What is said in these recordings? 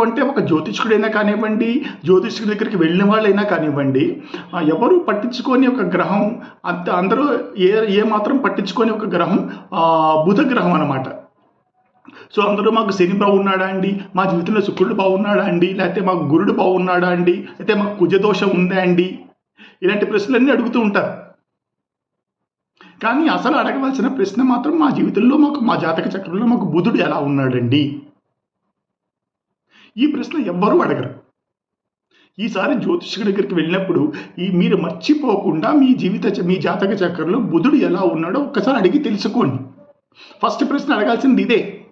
అంటే ఒక జ్యోతిష్కుడైనా కానివ్వండి జ్యోతిష్కుడి దగ్గరికి వెళ్ళిన వాళ్ళైనా కానివ్వండి ఎవరు పట్టించుకొని ఒక గ్రహం అంత అందరూ ఏ ఏ మాత్రం పట్టించుకొని ఒక గ్రహం బుధ గ్రహం అన్నమాట. సో అందరూ మాకు శని బాగున్నాడా అండి? మా జీవితంలో శుక్రుడు బాగున్నాడా అండి? లేకపోతే మాకు గురుడు బాగున్నాడా అండి? అయితే మాకు కుజదోషం ఉందా అండి? ఇలాంటి ప్రశ్నలన్నీ అడుగుతూ ఉంటారు. కానీ అసలు అడగవలసిన ప్రశ్న మాత్రం మా జీవితంలో మాకు మా జాతక చక్రంలో మాకు బుధుడు ఎలా ఉన్నాడండి? ఈ ప్రశ్న ఎవ్వరూ అడగరు. ఈసారి జ్యోతిష్కుడి దగ్గరికి వెళ్ళినప్పుడు ఈ మీరు మర్చిపోకుండా మీ జీవిత చ- మీ జాతక చక్రంలో బుధుడు ఎలా ఉన్నాడో ఒక్కసారి అడిగి తెలుసుకోండి. ఫస్ట్ ప్రశ్న అడగాల్సింది ఇదే.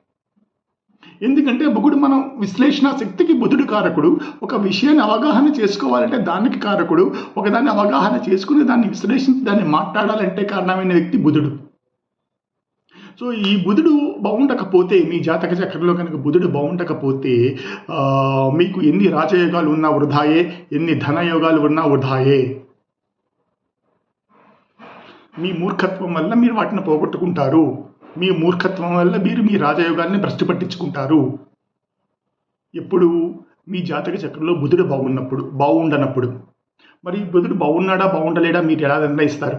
ఎందుకంటే బుధుడు మనం విశ్లేషణ శక్తికి బుధుడు కారకుడు. ఒక విషయాన్ని అవగాహన చేసుకోవాలంటే దానికి కారకుడు. ఒకదాన్ని అవగాహన చేసుకుని దాన్ని విశ్లేషించి దాన్ని మాట్లాడాలంటే కారణమైన వ్యక్తి బుధుడు. సో ఈ బుధుడు బాగుండకపోతే మీ జాతక చక్రంలో కనుక బుధుడు బాగుండకపోతే మీకు ఎన్ని రాజయోగాలు ఉన్నా వృధాయే ఎన్ని ధనయోగాలు ఉన్నా వృధాయే. మీ మూర్ఖత్వం వల్ల మీరు వాటిని పోగొట్టుకుంటారు. మీ మూర్ఖత్వం వల్ల మీరు మీ రాజయోగాల్ని భ్రష్టి పట్టించుకుంటారు. ఎప్పుడు మీ జాతక చక్రంలో బుధుడు బాగున్నప్పుడు బాగుండనప్పుడు. మరి బుధుడు బాగున్నాడా బాగుండలేడా మీరు ఎలా నిర్ణయిస్తారు?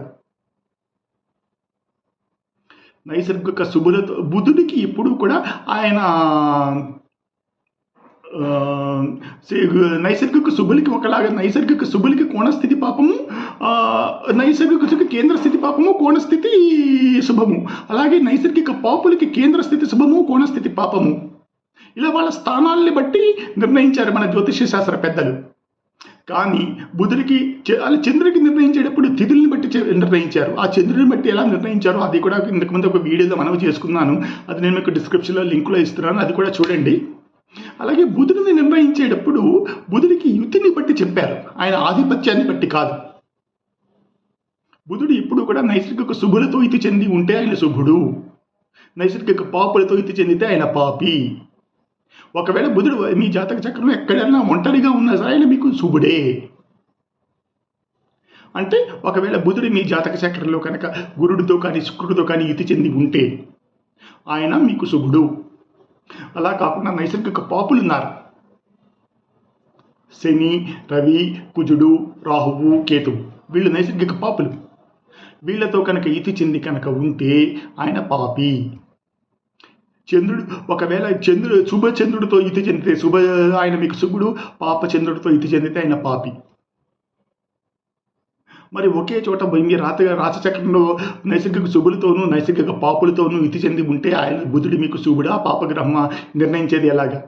నైసర్గిక శుభులతో బుధుడికి ఇప్పుడు కూడా ఆయన నైసర్గిక శుభులకి ఒకలాగా నైసర్గిక శుభులకి కోణస్థితి పాపము నైసర్గిక కేంద్ర స్థితి పాపము కోణస్థితి శుభము. అలాగే నైసర్గిక పాపులకి కేంద్ర స్థితి శుభము కోణస్థితి పాపము. ఇలా వాళ్ళ స్థానాల్ని బట్టి నిర్ణయించారు మన జ్యోతిష్య శాస్త్ర పెద్దలు. కానీ బుధుడికి అలా చంద్రుడికి నిర్ణయించేటప్పుడు తిథుల్ని బట్టి నిర్ణయించారు. ఆ చంద్రుడిని బట్టి ఎలా నిర్ణయించారో అది కూడా ఇంతకు ముందు ఒక వీడియోలో మనం చేసుకున్నాను. అది నేను మీకు డిస్క్రిప్షన్లో లింకులో ఇస్తున్నాను. అది కూడా చూడండి. అలాగే బుధుడిని నిర్ణయించేటప్పుడు బుధుడికి యుతిని బట్టి చెప్పారు. ఆయన ఆధిపత్యాన్ని బట్టి కాదు. బుధుడు ఇప్పుడు కూడా నైసర్గిక శుభులతో ఇతి చెంది ఉంటే ఆయన శుభుడు. నైసర్గిక పాపులతో ఇతి చెందితే ఆయన పాపి. ఒకవేళ బుధుడు మీ జాతక చక్రం ఎక్కడైనా ఒంటరిగా ఉన్నా సరే ఆయన మీకు శుభుడే. అంటే ఒకవేళ బుధుడు మీ జాతక చక్రంలో కనుక గురుడితో కానీ శుక్రుడితో కానీ ఇతి చెంది ఉంటే ఆయన మీకు శుభుడు. అలా కాకుండా నైసర్గిక పాపులు ఉన్నారు. శని రవి కుజుడు రాహువు కేతువు వీళ్ళు నైసర్గిక పాపులు. వీళ్ళతో కనుక ఇతి చెంది కనుక ఉంటే ఆయన పాపి. చంద్రుడు ఒకవేళ చంద్రుడు శుభ చంద్రుడితో ఇతి చెందితే శుభ ఆయన మీకు శుభుడు పాపచంద్రుడితో ఇతి చెందితే ఆయన పాపి. మరి ఒకే చోట మీ రాత రాతచక్రంలో నైసర్గిక శుభులతోనూ నైసర్గిక పాపులతోనూ ఇతి చెంది ఉంటే ఆయన బుధుడు మీకు శుభుడా పాపగ్రహమ నిర్ణయించేది ఎలాగా?